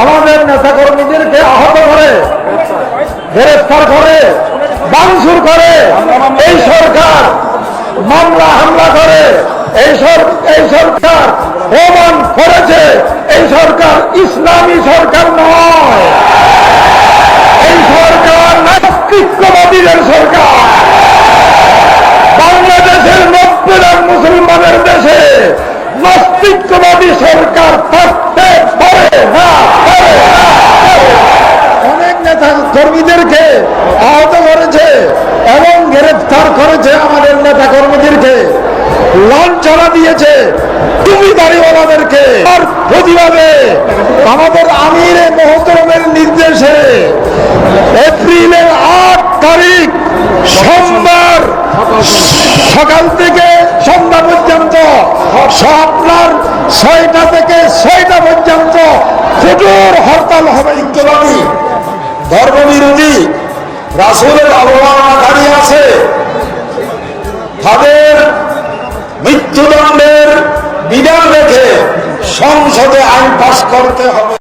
আমাদের নেতা কর্মীদেরকে আহত করে গ্রেফতার করে, বাংসুর করে, এই সরকার মামলা, হামলা করে, এই এই সরকার প্রমাণ করেছে, এই সরকার ইসলামী সরকার নয়। এই সরকার নাস্তিক্যবাদীদের সরকার। বাংলাদেশের নব্বই মুসলমানের দেশে নাস্তিক্যবাদী সরকার কর্মীদেরকে আহত করেছে এবং গ্রেফতার করেছে আমাদের নেতা কর্মীদেরকে। লাঞ্ছনা দিয়েছে তুমি দাঁড়িওয়ালাদেরকে। আর প্রতিবাদে আমাদের আমির মহতরমের নির্দেশে এপ্রিলের আট তারিখ সোমবার সকাল থেকে সন্ধ্যা পর্যন্ত আপনার ছয়টা রাসুলের অবমাননা দাঁড়িয়ে আছে। তাদের মৃত্যুদণ্ডের বিধান রেখে সংসদে আইন পাশ করতে হবে।